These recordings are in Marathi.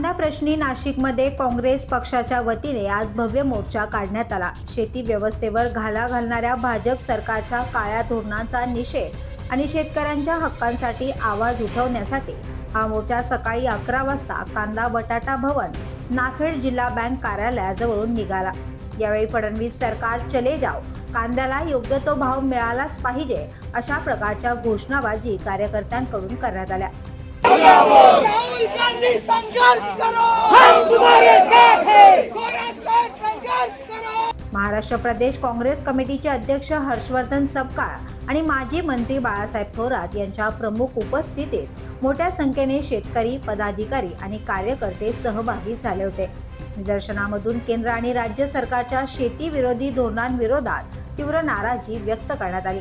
कांदा प्रश्नी नाशिकमध्ये काँग्रेस पक्षाच्या वतीने आज भव्य मोर्चा काढण्यात आला. शेती व्यवस्थेवर घाला घालणाऱ्या भाजप सरकारच्या काळ्या धोरणांचा निषेध आणि शेतकऱ्यांच्या हक्कांसाठी आवाज उठवण्यासाठी हा मोर्चा सकाळी अकरा वाजता कांदा बटाटा भवन नाफेड जिल्हा बँक कार्यालयाजवळून निघाला. यावेळी फडणवीस सरकार चले जाव कांद्याला योग्य तो भाव मिळालाच पाहिजे अशा प्रकारच्या घोषणाबाजी कार्यकर्त्यांकडून करण्यात आल्या. राहुल गांधी संघर्ष करो. हम तुम्हारे साथ हैं. संघर्ष करो. महाराष्ट्र प्रदेश काँग्रेस कमिटीचे अध्यक्ष हर्षवर्धन सपकाळ आणि माजी मंत्री बाळासाहेब थोरात यांच्या प्रमुख उपस्थितीत मोठ्या संख्येने शेतकरी पदाधिकारी आणि कार्यकर्ते सहभागी झाले होते. निदर्शनामधून केंद्र आणि राज्य सरकारच्या शेती विरोधी धोरणांविरोधात तीव्र नाराजी व्यक्त करण्यात आली.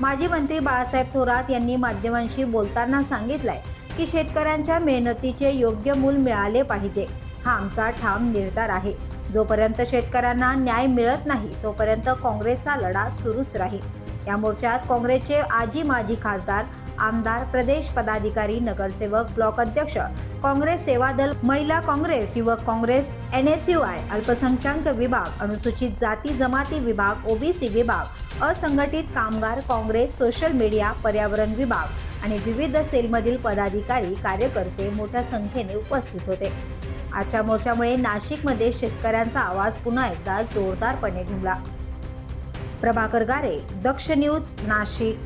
माजी मंत्री बाळासाहेब थोरात यांनी माध्यमांशी बोलताना सांगितलंय की शेतकऱ्यांच्या मेहनतीचे योग्य मूल मिळाले पाहिजे. हा आमचा ठाम निर्धार आहे. जोपर्यंत शेतकऱ्यांना न्याय मिळत नाही तोपर्यंत काँग्रेसचा लढा सुरूच राहील. या मोर्चात काँग्रेसचे आजी माजी खासदार आमदार प्रदेश पदाधिकारी नगरसेवक ब्लॉक अध्यक्ष काँग्रेस सेवा दल महिला काँग्रेस युवक Congress N S U I अल्पसंख्याक विभाग अनुसूचित जाती जमाती विभाग ओबीसी विभाग असंघटित कामगार काँग्रेस सोशल मीडिया पर्यावरण विभाग आणि विविध सेलमधील पदाधिकारी कार्यकर्ते मोठ्या संख्येने उपस्थित होते. आजच्या मोर्चामुळे नाशिकमध्ये शेतकऱ्यांचा आवाज पुन्हा एकदा जोरदारपणे घुमला. प्रभाकर गारे दक्ष न्यूज नाशिक.